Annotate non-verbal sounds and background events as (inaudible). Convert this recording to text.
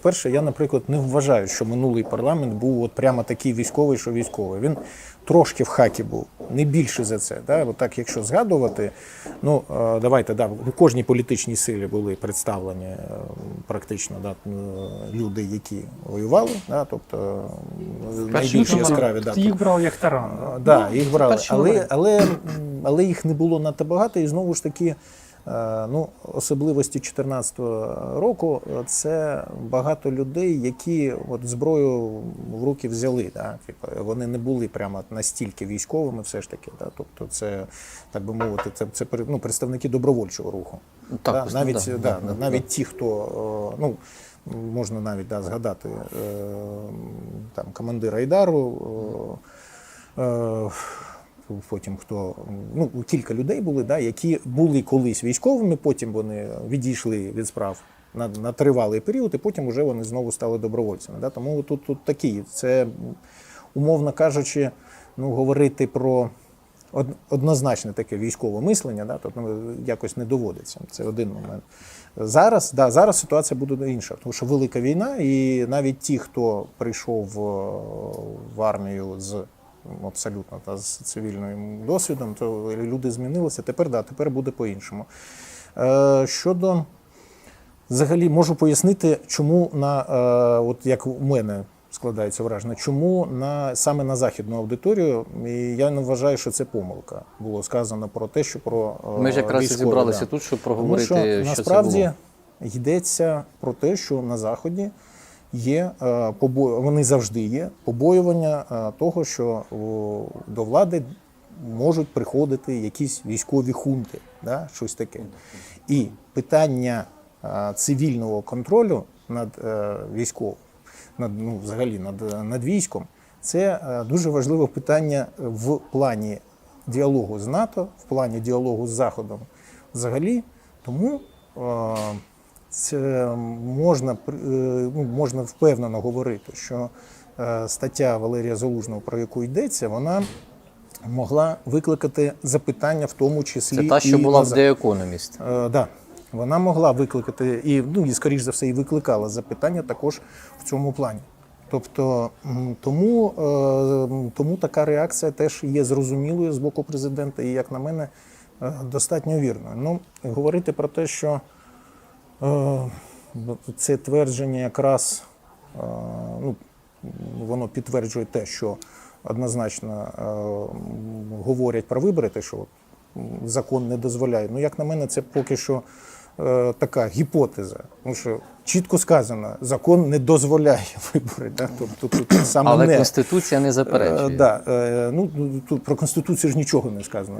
По-перше, я, наприклад, не вважаю, що минулий парламент був от прямо такий військовий, що військовий. Він трошки в хаті був, не більше за це. Да? От так, якщо згадувати, ну е, давайте да, у кожній політичній силі були представлені е, практично да, люди, які воювали, да? тобто найбільш яскраві. Да, Їх брав як таран. Да, їх брали, але, але, але їх не було надто багато, і знову ж таки, ну, особливості 2014 року е, це багато людей, які от зброю в руки взяли. Да? Типу, вони не були прямо настільки військовими, все ж таки. Да? Тобто, це так би мовити, це, це ну, представники добровольчого руху. Так, да? навіть, да, да, да, да, ті, хто е, ну. Можна навіть да, згадати е, там командира Айдару, е, е, потім хто ну кілька людей були, да, які були колись військовими, потім вони відійшли від справ на, на тривалий період, і потім вже вони знову стали добровольцями. Да. Тому тут, тут такі, це умовно кажучи, ну говорити про. Однозначне таке військове мислення, да, тут ну, якось не доводиться. Це один момент. Зараз, да, зараз ситуація буде інша, тому що велика війна, і навіть ті, хто прийшов е, в армію з абсолютно та, з цивільним досвідом, то люди змінилися. Тепер да, тепер буде по-іншому. Е, щодо взагалі можу пояснити, чому на е, от як у мене складається враження, чому на саме на західну аудиторію, і я не вважаю, що це помилка. Було сказано про те, що про е, Ми ж якраз військові, зібралися да. тут, щоб Тому проговорити, що що, насправді це було. йдеться про те, що на заході є е, побо... вони завжди є побоювання е, того, що до влади можуть приходити якісь військові хунти, да? щось таке. І питання е, цивільного контролю над військовим, над ну, взагалі над, над військом, це дуже важливе питання в плані діалогу з НАТО, в плані діалогу з Заходом взагалі. Тому це можна, е, ну, можна впевнено говорити, що е, стаття Валерія Залужного, про яку йдеться, вона могла викликати запитання, в тому числі Це та, що і була в The Economist. Е, да. Вона могла викликати, і, ну, і скоріш за все, і викликала запитання також в цьому плані. Тобто, тому, е, тому така реакція теж є зрозумілою з боку президента, і, як на мене, достатньо вірною. Ну, говорити про те, що це твердження якраз е, ну, воно підтверджує те, що однозначно е, говорять про вибори, те, що закон не дозволяє. Ну, як на мене, це поки що е, така гіпотеза. Тому що чітко сказано, закон не дозволяє (laughs) вибори. Да? Тобто тут саме Але не. Конституція не Е, заперечує. Да, е, ну, тут про Конституцію ж нічого не сказано.